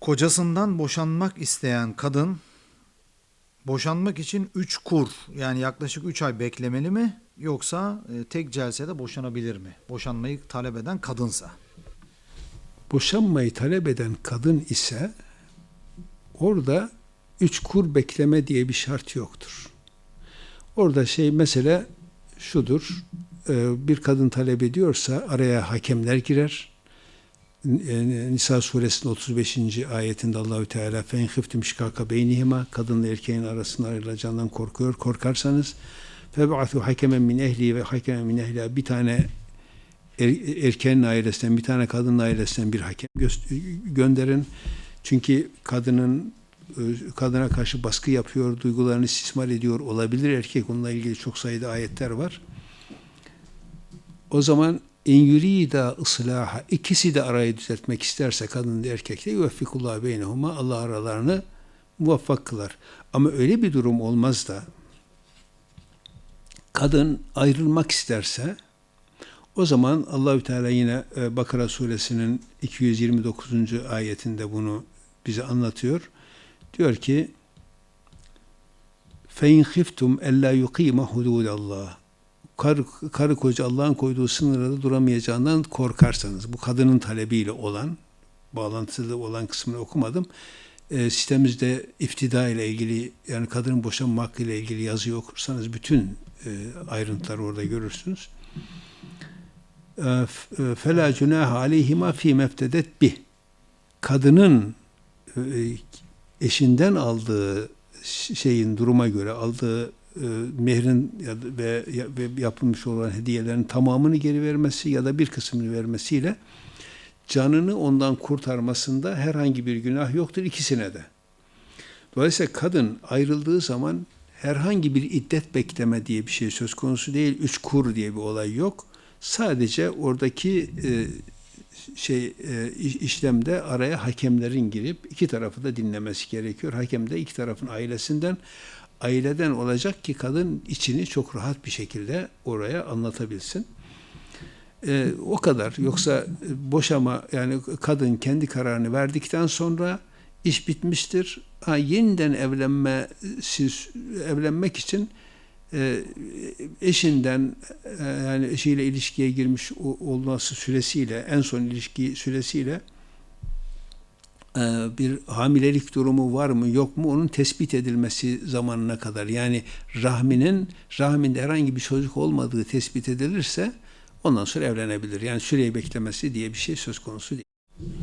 Kocasından boşanmak isteyen kadın boşanmak için 3 kur yani yaklaşık 3 ay beklemeli mi yoksa e, tek celsede boşanabilir mi? Boşanmayı talep eden kadınsa. Boşanmayı talep eden kadın ise orada üç kur bekleme diye bir şart yoktur. Orada şey mesele şudur. e, Bir kadın talep ediyorsa araya hakemler girer. Nisa suresinin 35. ayetinde Allahü Teala fen khiftum şikaka beynihima kadınla erkeğin arasında ayrılacağından korkuyor korkarsanız feb'atu hakemen min ehli ve hakemen min ehliha bir tane er, erkeğin ailesinden bir tane kadının ailesinden bir hakem gö- gönderin. Çünkü kadının e, kadına karşı baskı yapıyor, duygularını istismar ediyor olabilir erkek. Onunla ilgili çok sayıda ayetler var. O zaman in yurida ıslaha ikisi de arayı düzeltmek isterse kadın da erkek de yuveffikullah beynehuma Allah aralarını muvaffak kılar. Ama öyle bir durum olmaz da kadın ayrılmak isterse o zaman Allahü Teala yine e, Bakara suresinin 229. ayetinde bunu bize anlatıyor. Diyor ki فَاِنْ خِفْتُمْ اَلَّا يُقِيمَ حُدُودَ اللّٰهِ karı, karı koca Allah'ın koyduğu sınırda duramayacağından korkarsanız, bu kadının talebiyle olan, bağlantılı olan kısmını okumadım. E, sitemizde iftida ile ilgili, yani kadının boşanma hakkı ile ilgili yazıyı okursanız bütün e, ayrıntıları orada görürsünüz. فَلَا جُنَاهَ عَلَيْهِمَا ف۪ي مَفْتَدَتْ بِهِ Kadının e, eşinden aldığı şeyin duruma göre aldığı e, mehrin ya da- ve, ve yapılmış olan hediyelerin tamamını geri vermesi ya da bir kısmını vermesiyle canını ondan kurtarmasında herhangi bir günah yoktur ikisine de. Dolayısıyla kadın ayrıldığı zaman herhangi bir iddet bekleme diye bir şey söz konusu değil. Üç kur diye bir olay yok. Sadece oradaki e, şey e, iş- işlemde araya hakemlerin girip iki tarafı da dinlemesi gerekiyor. Hakem de iki tarafın ailesinden aileden olacak ki kadın içini çok rahat bir şekilde oraya anlatabilsin. E, o kadar. Yoksa e, boşama yani kadın kendi kararını verdikten sonra iş bitmiştir. Ha, yeniden evlenme siz evlenmek için e, eşinden e, yani eşiyle ilişkiye girmiş olması süresiyle en son ilişki süresiyle e, bir hamilelik durumu var mı yok mu onun tespit edilmesi zamanına kadar yani rahminin rahminde herhangi bir çocuk olmadığı tespit edilirse ondan sonra evlenebilir. Yani süreyi beklemesi diye bir şey söz konusu değil.